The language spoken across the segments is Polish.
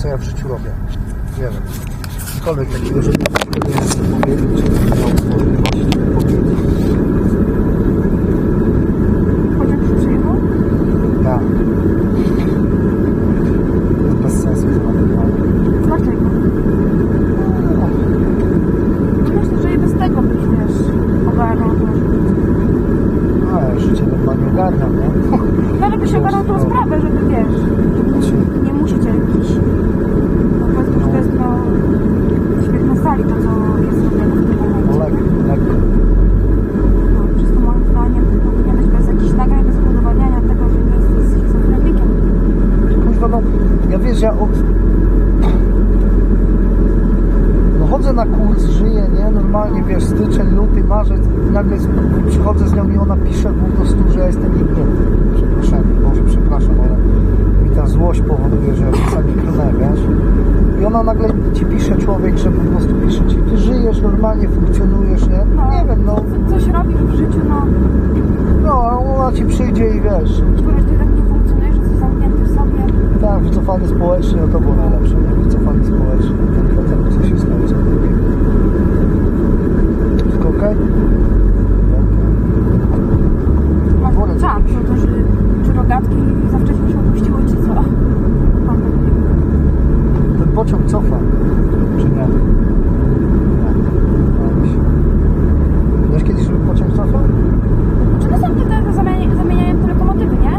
co ja w życiu robię. Nie wiem. Cokolwiek takiego, żeby nie powiedzieć, nie miał możliwości powiedzieć. Pociąg się przyjechał? Tak. Bez sensu to nagrywanie. Dlaczego? No Myślę, że i bez tego byś, wiesz, ogarnął to. No, ja życie normalnie ogarniam, nie? No ale byś ogarnął tą sprawę, żeby, wiesz, Znaczy, nie musicie jakiś... No powiedzmy, że to jest, no, świetna na sali to, co jest robione w tym no momencie. lekko, lekko. No, przez to moim zdaniem powinieneś bez jakichś nagrań, bez udowadniania tego, że nie jesteś schizofrenikiem. Kuźwa, no, ja od... No chodzę na kurs, żyję, nie? Normalnie, wiesz, styczeń, luty, marzec i nagle przychodzę z nią i ona pisze po prostu, że ja jestem jebnięty. Przepraszam, Boże, przepraszam, ale mi ta złość powoduje, że czasami klnę, wiesz? I ona nagle ci pisze człowiek, że po prostu pisze ci, ty żyjesz, normalnie funkcjonujesz, nie? No, Nie wiem, no, co- Coś robisz w życiu, no, no, a ona ci przyjdzie i wiesz, ty tak nie funkcjonujesz, jesteś zamknięty w Tak, wycofany społecznie, no to było najlepsze, nie? Wycofany społecznie. Tylko ten, co się stało, drugie. Wszystko Wolę czas, jakieś. no to, że czy rogatki za wcześnie się opuściły, czy co? Ten pociąg cofa, czy nie? Nie. No, myślę. Wiesz kiedyś, żeby pociąg cofał? Czy to są te, te do zamienia- zamieniają te lokomotywy, nie?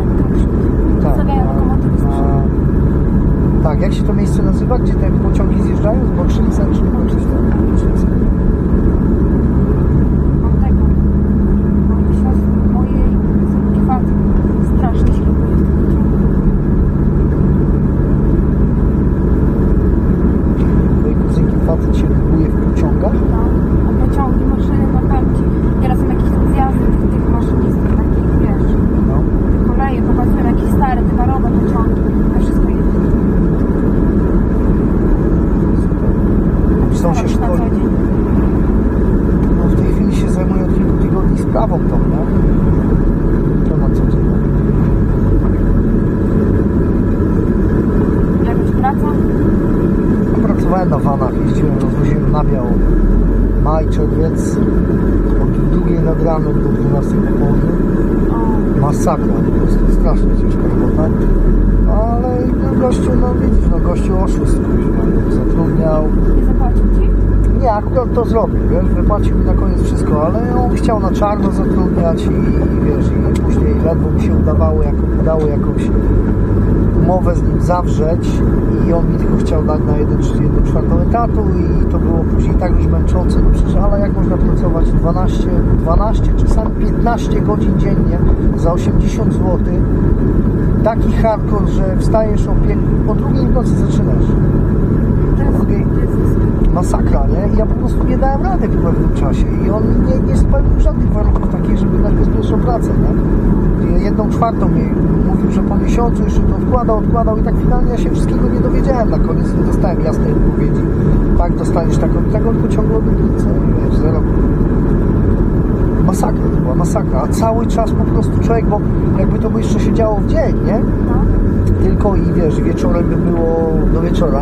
Tak. Zamieniają lokomotywy z przodu. na- Tak, jak się to miejsce nazywa, gdzie te pociągi zjeżdżają? Z Bokrzyńca, czy coś tam? Bokrzyńca. Mam tego. Mojej siostry, mojej córki facet. Strasznie się lubuje w tym pociągu. Twojej kuzynki facet się lubuje w pociągach? No, a pociągi, maszyny, no powiem ci, nieraz są jakieś tam zjazdy tych, tych maszynistów, takich, wiesz, No. koleje, pokazują jakieś stare, towarowe pociągi, to wszystko jest. Są się na szkoli. co dzień. No w tej chwili się zajmuję od kilku tygodni sprawą tą, nie? To na co dzień. Jak ci praca? Na vanach, jeździłem, rozwoziłem nabiał maj, czerwiec od drugiej nad ranem do 12 po południu. Masakra, po prostu strasznie ciężka robota. Ale no, gościu, no widzisz, no gościu oszust, kuźwa, zatrudniał. nie zapłacił ci? Nie, akurat to zrobił, wiesz, wypłacił mi na koniec wszystko, ale on chciał na czarno zatrudniać i, i wiesz, i później ledwo mi się udawało, jako, udało jakąś umowę z nim zawrzeć i on mi tylko chciał dać na 1 jedną czwartą etatu i to było później tak już męczące, no przecież, ale jak można pracować 12, 12 czasami 15 godzin dziennie za 80 zł, taki hardcore, że wstajesz o, pię- o drugiej w nocy zaczynasz masakra, nie? I ja po prostu nie dałem rady w pewnym czasie i on nie, nie spełnił żadnych warunków takich, żeby dać bezpieczną pracę, nie? Jedną czwartą mi mówił, że po miesiącu jeszcze to odkładał, odkładał i tak finalnie ja się wszystkiego nie dowiedziałem na koniec, nie dostałem jasnej odpowiedzi. Tak, dostaniesz taką, tego tylko ciągle obietnicę, wiesz, zero. Masakra to była, masakra, a cały czas po prostu człowiek, bo jakby to by jeszcze się działo w dzień, nie? no. tylko i wiesz, wieczorem by było do wieczora,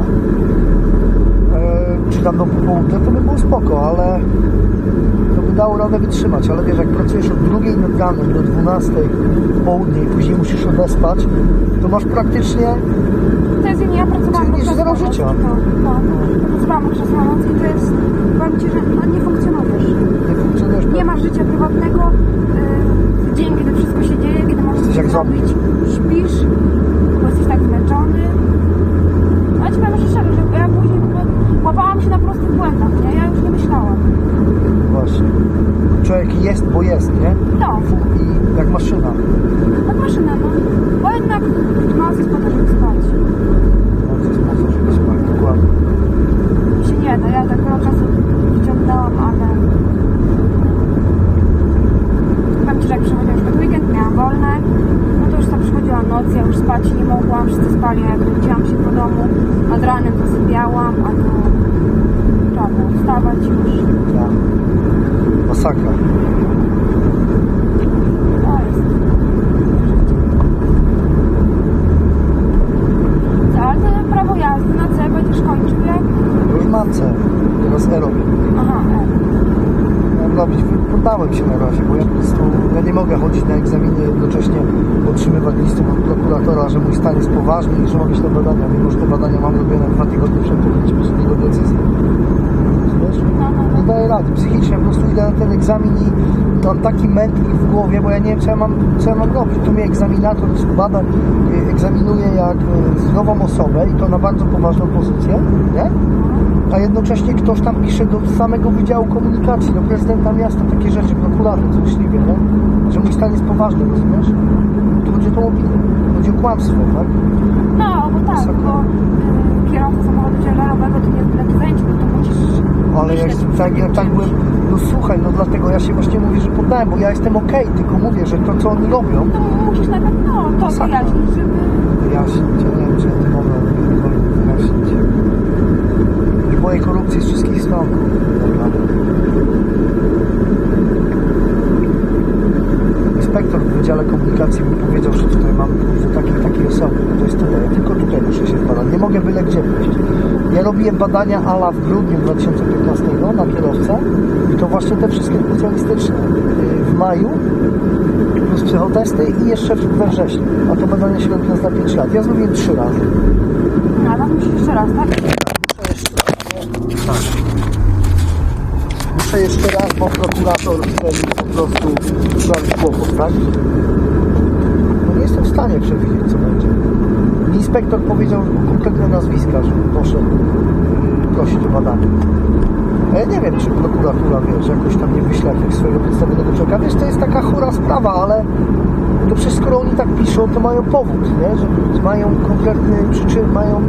e, czy tam do popołudnia, to by było spoko, ale dało radę wytrzymać, ale wiesz, jak pracujesz od drugiej nad ranem do 12 w południe i później musisz odespać, to masz praktycznie, To jest ja pracowałam okres zero życia. To, no, to pracowałam na noc i to jest, powiem Ci, że no, nie funkcjonujesz. nie funkcjonujesz Nie masz życia prywatnego, yy, w dzień, kiedy wszystko się dzieje, kiedy możesz coś jak zrobić, śpisz, bo jesteś tak zmęczony. No ja Ci powiem szczerze, że ja później łapałam się na prostych błędach, nie? Ja już nie myślałam. Właśnie. Człowiek jest, bo jest, nie? No, I jak maszyna. jak maszyna, no. Bo jednak noc jest po to, żeby spać. No to jest po to, żeby spać, dokładnie. Mi się nie da, ja tak wiele czasu wyciągnęłam, ale... Powiem Ci, że jak przychodziłam pod weekend, miałam wolne, no to już tam przychodziła noc, ja już spać nie mogłam, wszyscy spali, ja kręciłam się po domu, nad ranem zasypiałam, a to trzeba było wstawać już. Tak masakra. No Mance, teraz E robię. Aha, E. Robić, poddałem się na razie, bo ja po prostu ja nie mogę chodzić na egzaminie jednocześnie otrzymywać listów od prokuratora, że mój stan jest poważny i że mogę iść na badania, mimo że te badania mam robione dwa tygodnie przed podjęciem decyzji. Rozumiesz? No, no. Nie daję rady. Psychicznie po prostu idę na ten egzamin i mam taki mętlik w głowie, bo ja nie wiem, co ja mam, co ja mam robić. Tu mnie egzaminator bada, y, egzaminuje jak y, zdrową osobę i to na bardzo poważną pozycję, nie? A jednocześnie ktoś tam pisze do samego Wydziału Komunikacji, do prezydenta miasta takie rzeczy, prokurator, złośliwie, nie? Że mój stan jest poważny, rozumiesz? Tu chodzi o tą opinię, chodzi o kłamstwo, tak? No, bo tak, Wysoko. bo kierowca samochodu ciężarowego to nie kręci, bo to musisz Ale ja jestem tak, ja tak byłem, no słuchaj, no dlatego ja się właśnie mówię, że poddałem, bo ja jestem okej, tylko mówię, że to co oni robią, To musisz najpierw no, to Masakra. wyjaśnić, żeby... wyjaśnić, ja nie wiem, czy ja to mogę wyjaśnić. Już boję korupcji z wszystkich stron. Inspektor w Wydziale Komunikacji mi powiedział, że tutaj mam że takiej takiej osoby, to jest tutaj, ja tylko tutaj muszę się badać, nie mogę byle gdzie pójść. Ja robiłem badania ALA w grudniu 2015 na kierowcę i to właśnie te wszystkie specjalistyczne yy, w maju plus psychotesty i jeszcze we wrześniu, a to badania średnie jest na 5 lat. Ja zrobiłem 3 razy. No musisz jeszcze raz, tak? Muszę jeszcze raz, tak. Muszę jeszcze raz, bo prokurator chce po prostu sprawić kłopot, tak? No nie jestem w stanie przewidzieć, co. Inspektor powiedział konkretne nazwiska, że poszedł yy, prosić o badanie. A ja nie wiem, czy prokuratura, wiesz, jakoś tam nie wyśle jakiegoś swojego przedstawionego człowieka. Wiesz, to jest taka chora sprawa, ale to przecież skoro oni tak piszą, to mają powód, nie? Że mają konkretny przyczyn, mają,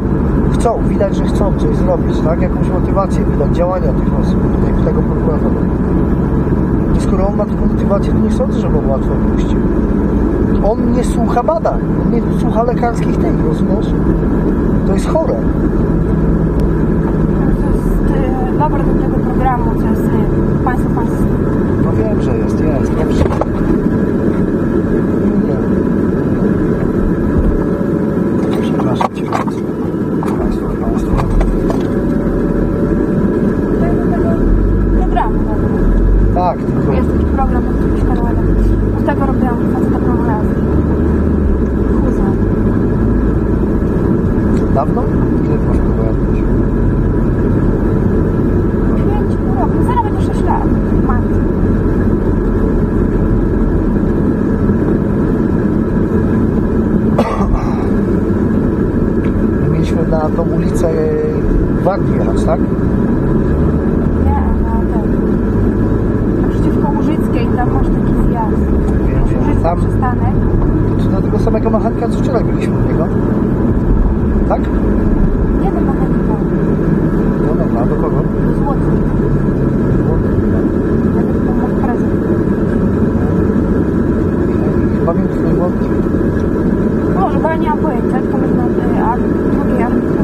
chcą, widać, że chcą coś zrobić, tak? Jakąś motywację widać, działania tych osób, tego prokuratora. To skoro on ma taką motywację, to nie sądzę, że go łatwo puścił. On nie słucha badań, on nie słucha lekarskich tych, rozumiesz? To jest chore. To jest dobre do tego programu, co jest y, Państwo Państwo. No wiem, że jest, jest. Dobrze. Nie. Przepraszam Cię bardzo. Państwo, Państwo. To jest do tego programu dobre. Tak, tylko Jest taki program od którymś kanałem. Z tego robiłam faceta prawo jazdy. Chuza. dawno? Ile ty masz prawo jazdy? Pięć pół roku. Zaraz będzie 6 lat. Marc. My mieliśmy na tą ulicę Gwardii jechać, tak? Nie, na ten. Naprzeciwko Łużyckiej, tam masz taki zjazd. Tam przystanek. to do tego samego mechanika, co wczoraj byliśmy u niego. Tak? Nie do mechanika. No dobra, do kogo? Do Złotki. Najpierw tam masz prezent. Chyba wiem, który wątki. Może, bo ja nie mam pojęcia, tylko można y, a drugiej arbitra.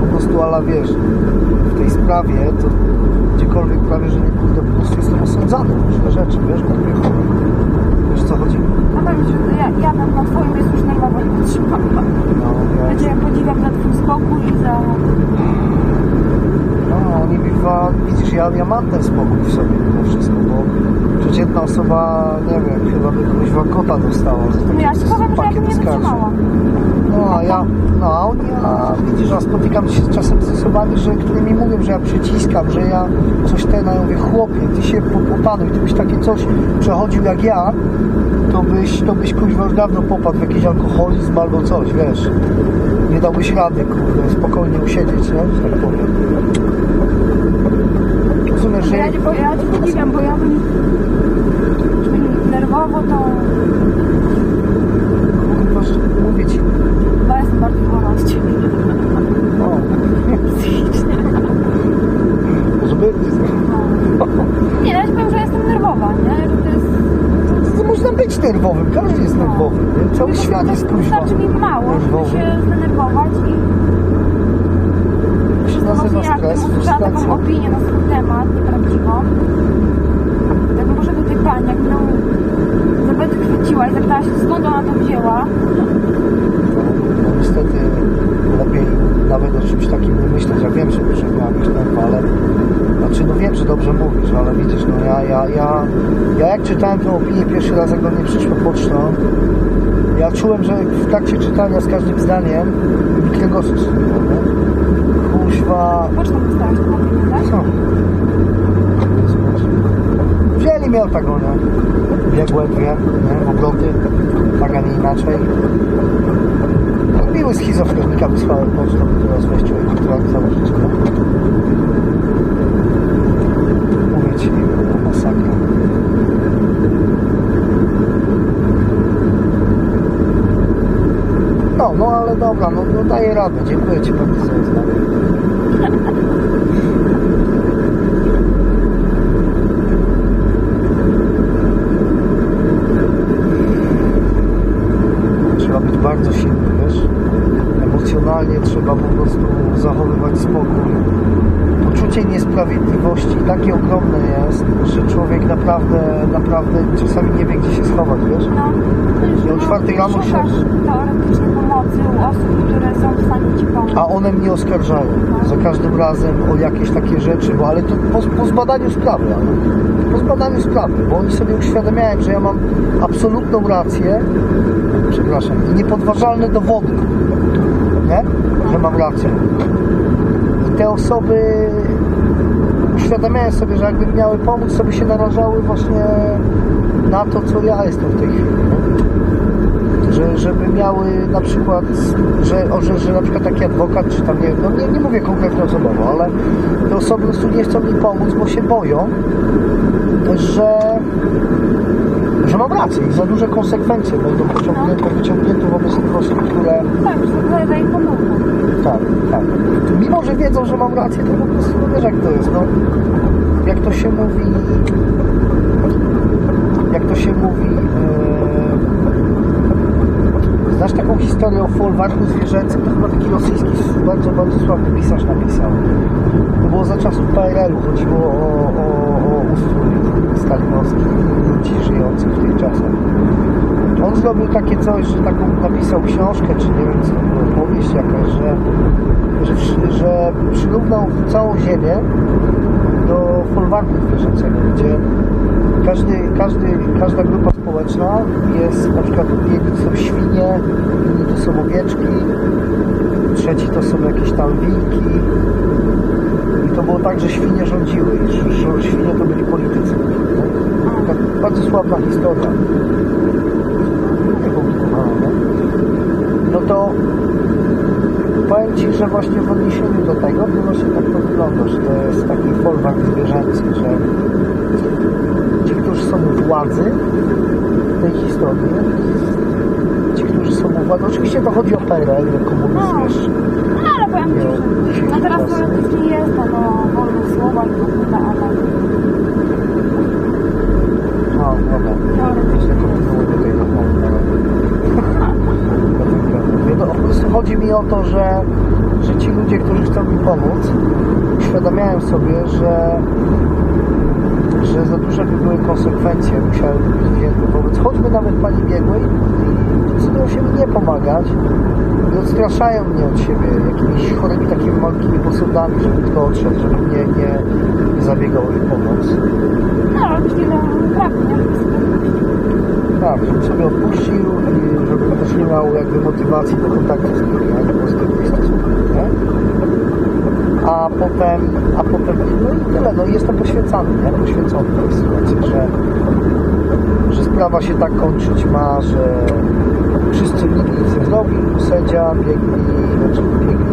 po prostu, ale wiesz, w tej sprawie to gdziekolwiek prawie, że nie pójdę, po prostu jestem osądzany o różne rzeczy, wiesz, głupie chore. Wiesz co chodzi? No powiem Ci, że ja, ja bym na Twoim jest już nerwowo nie wytrzymała. No, Ja Za Twój spokój i za... no nie bywa, widzisz, ja, ja mam ten spokój w sobie mimo wszystko, bo przeciętna osoba, nie wiem, chyba by kogoś wakota dostała za No ja takie powiem, że ja. No, a ja, no, a oni, a widzisz, a spotykam się czasem z osobami, że, które mi mówią, że ja przyciskam, że ja coś ten, a ja mówię, chłopie, ty się po- opanuj, ty byś takie coś przechodził jak ja, byś, to byś kuźwa już dawno popadł w jakiś alkoholizm albo coś, wiesz. Nie dałbyś rady, kurde, spokojnie usiedzieć, nie? Że tak powiem. Rozumiesz, że... ja, ja Cię podziwiam, bo ja bym... nerwowo to... Kurwa, że mówię ci, nerwowa, nie? Że to jest... To, to można być nerwowym, każdy jest nerwowy, nie? Cały świat jest kuźwa Wystarczy mi mało, żeby się zdenerwować i... Się nazywa taką opinię na swój temat, nieprawdziwą. Jak może do tej pani, jak ją zapytać chwyciła i zapytała się, skąd ona to wzięła, No, niestety lepiej nawet o czymś takim nie myśleć. Ja wiem, że że miałem być nerw, ale znaczy no wiem, że dobrze mówisz, ale widzisz, no ja, ja, ja, ja jak czytałem tę opinię pierwszy raz, jak do mnie przyszła pocztą, ja czułem, że w trakcie czytania z każdym zdaniem kręgosłup studiował, nie? Kuźwa, pocztą dostałaś tę opinię, tak? co? Wzięli mnie otagonia. Biegłe dwie, nie? Obroty, tak, a nie inaczej. Miły schizofrenika wysłałem pocztą, która z wejściu kontrakt założyciela. Mówię ci, masakra. No, no ale dobra, no, no daję radę. Dziękuję Ci bardzo za uznanie. Trzeba być bardzo silny, wiesz? Emocjonalnie trzeba po prostu zachowywać spokój. Poczucie niesprawiedliwości takie ogromne jest, że człowiek naprawdę, naprawdę czasami nie wie, gdzie się schować, wiesz? No, to już, I o czwartej rano się- szukasz teoretycznie pomocy u osób, które są w stanie Ci pomóc. A one mnie oskarżają za każdym razem o jakieś takie rzeczy, bo ale to po, po zbadaniu sprawy, po zbadaniu sprawy, bo oni sobie uświadamiają, że ja mam absolutną rację, przepraszam, i niepodważalne dowody, nie? Że mam rację. I te osoby uświadamiają sobie, że jakby miały pomóc, to by się narażały właśnie na to, co ja jestem w tej chwili. Nie? Że, żeby miały na przykład, że, że, że na przykład taki adwokat, czy tam nie no nie, nie mówię konkretnie osobowo, ale te osoby po prostu nie chcą mi pomóc, bo się boją, że, że mam rację i za duże konsekwencje będą pociągnięte, wyciągnięte wobec tych osób, które Tak, że ich pomogą. tak, tak. Mimo, że wiedzą, że mam rację, to po prostu no wiesz jak to jest, no. Jak to się mówi, jak to się mówi, e, znasz taką historię o folwarku zwierzęcym, to chyba taki rosyjski, bardzo, bardzo sławny pisarz napisał. To było za czasów PRL-u, chodziło o, o, o ustrój stalinowski ludzi żyjących w tych czasach. On zrobił takie coś, że taką napisał książkę, czy nie wiem co było, powieść jakaś, że, że, że przyrównał całą ziemię do folwarku zwierzęcego, gdzie każdy, każdy, każda grupa społeczna jest, na przykład jedni są świnie, inni to są owieczki, trzeci to są jakieś tam wilki. I to było tak, że świnie rządziły że, świnie to byli politycy. Taka bardzo sławna historia. No to powiem Ci, że właśnie w odniesieniu do tego, to właśnie tak to wygląda, że to jest taki folwark zwierzęcy, że ci, którzy władzy w tej historii, ci, którzy są u władzy, oczywiście to chodzi o PRL, komunizm No. jeszcze. No, ale powiem Ci, Nie, że no teraz teoretycznie jest to no, wolność słowa i ogóle, ale No, dobra. teoretycznie Nie kontynuuję tej rozmowy. ale- No, po prostu chodzi mi o to, że, że ci ludzie, którzy chcą mi pomóc, uświadamiają sobie, że, że za duże by były konsekwencje, musiałyby być wzięte wobec choćby nawet pani biegłej i decydują się mi nie pomagać i odstraszają mnie od siebie jakimiś chorymi takimi malutkimi posądami, żeby tylko odszedł, żeby mnie nie, nie zabiegał o ich pomoc. no, ale myślę, że prawda, nie? Żeby sobie Tak, żebym sobie odpuścił i żebym też nie miał jakby motywacji do kontaktu z nimi, nie? do pozytywnych stosunków, nie? A potem, a potem, no i tyle, no jestem poświęcony, nie? Poświęcony tej sytuacji, że, że sprawa się tak kończyć ma, że wszyscy nikt nic nie zrobił, sędzia biegli, znaczy biegli,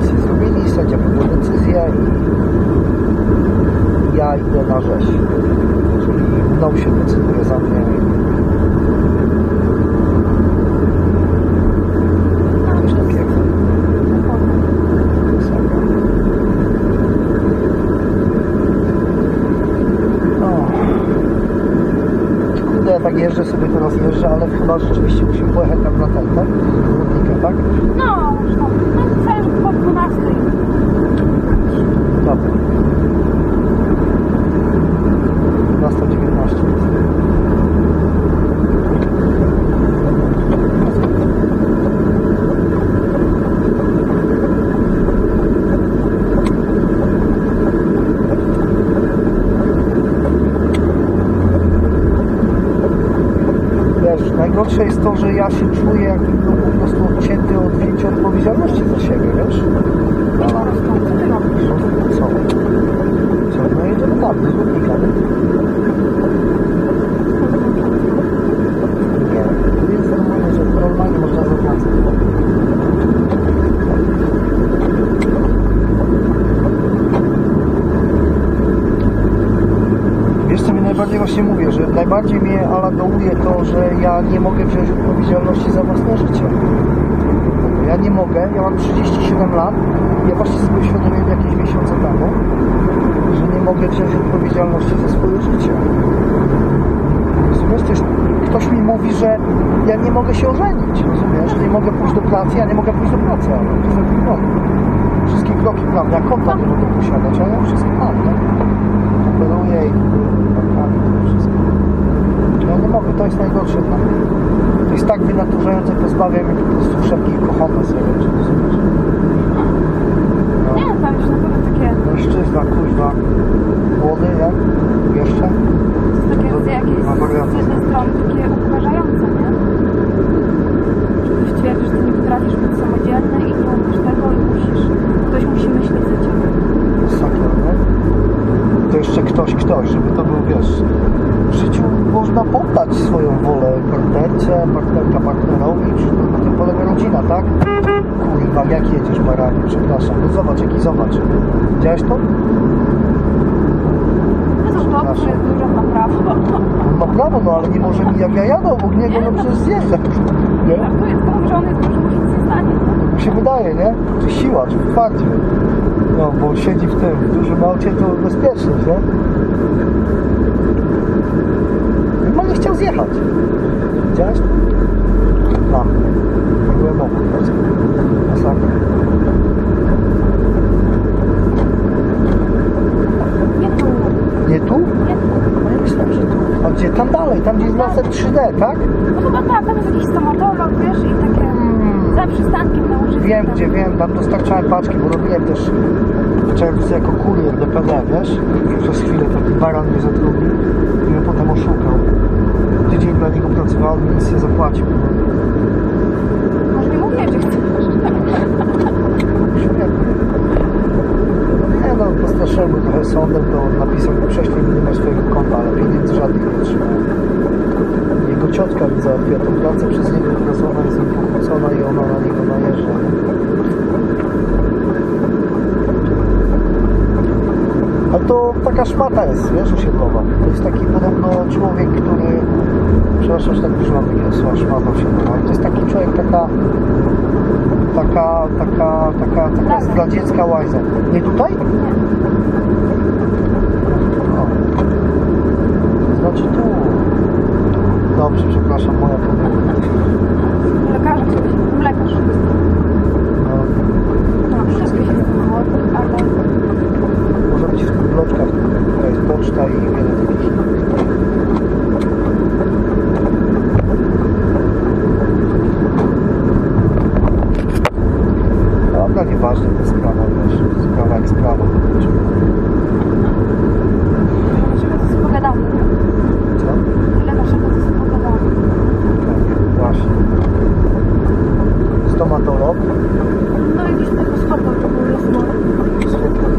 nic nie zrobili, sędzia podjął decyzję i ja idę na rzeź. Czyli mną się decyduje za mnie Coś takiego. Masakra. O. tak jeżdżę sobie teraz jeżdżę, ale chyba rzeczywiście musimy pojechać tam na ten, tak? Rudnika, tak? No, już tam, no zależy po 12. Dobra. 12.19 Wiesz, najgorsze jest to, że ja się czuję jakbym był po prostu odcięty od wzięcia odpowiedzialności za siebie, wiesz? I po prostu, co ty robisz? No, co? Co? No jedziemy tam, do Złotnika, nie? Nie, tu jest normalnie, że normalnie można zawracać. Wiesz co mi najbardziej właśnie mówię, że najbardziej mnie ala dołuje to, że ja nie mogę wziąć odpowiedzialności za własne życie. Ja nie mogę, ja mam 37 lat, ja właśnie sobie uświadomiłem jakieś miesiące temu, że nie mogę wziąć odpowiedzialności za swoje życie. Rozumiesz? Ktoś mi mówi, że ja nie mogę się ożenić, rozumiesz? Nie mogę pójść do pracy, ja nie mogę pójść do pracy, ale to jest. Wszystkie kroki prawda, konta nie mogę posiadać, a ja wszystko mam, nie? Operuję i bankami, to wszystko. Ja nie mogę, to jest najgorsze dla mnie. To jest tak wynaturzające, pozbawia mnie po prostu wszelkich kochana sobie, czy rozumiesz? No. Nie, tam już na pewno takie, Mężczyzna, kuźwa, młody, jak? Jeszcze? takie To- jakieś ma warianty. z jednej strony takie upokarzające, nie? Że ktoś twierdzi, że ty nie potrafisz być samodzielny i nie umiesz tego i musisz, ktoś musi myśleć za ciebie. Sakier, nie? To jeszcze ktoś, ktoś, żeby to był, wiesz, w życiu można poddać swoją wolę partnerce, partnerka partnerowi, czy na tym polega rodzina, tak? Kurwa, jak jedziesz, baranie, przepraszam. No zobacz, jaki zobacz. Widziałeś to? To są to, który dużo ma prawo. Ma prawo, no ale nie może mi, jak ja jadę obok niego, no przecież zjeżdżać. Nie? Żartuję, tylko że on jest dużo stanie. Mi się wydaje, nie? Czy siła, czy w twardzie. No, bo siedzi w tym w dużym aucie, to bezpieczność, nie? Chyba nie chciał zjechać. Widziałeś to? Tam. Nie byłem obok. teraz. Masakra. Nie tu, Nie tu? nie tu. No ja myślałem, że tu. A gdzie? Tam dalej, tam gdzie jest laser 3D, tak? No chyba tak, tam jest jakiś stomatolog, wiesz, i takie za przystankiem na. Wiem, gdzie wiem, tam dostarczałem paczki, bo robiłem też w czerwcu jako kurier DPD, wiesz? Przez chwilę taki baran mnie zatrudnił i mnie potem oszukał. Tydzień dla niego pracowałem, nic nie zapłacił. Może nie mówię, że chcesz. Nie postraszyłem go trochę sądem, to napisał mi prześlij mi numer swojego konta, ale pieniędzy żadnych nie otrzymałem. Jego ciotka mi załatwiła tą pracę przez niego, teraz ona jest nim i ona na niego najeżdża. Ale to taka szmata jest, wiesz, osiedlowa. To jest taki podobno człowiek, który... Przepraszam, że tak takiego słowa szmata ale To jest taki człowiek, taka... Taka, taka, taka, taka Dobra. zdradziecka łajza. Nie tutaj? O. Znaczy tu. Dobrze, przepraszam, moja pomyłka. Lekarza chciałbyś, lekarz. No, wszystko się zgadzało, ale może być w tych bloczkach, która jest poczta i wiele takich dobra, nieważne, to sprawa też. Sprawa jak sprawa. Musimy to sobie pogadamy. Co? Tyle naszego sobie pogadamy. Tak, właśnie. Stomatolog? No i gdzieś tego schopał, to był rozmowy. Schopał.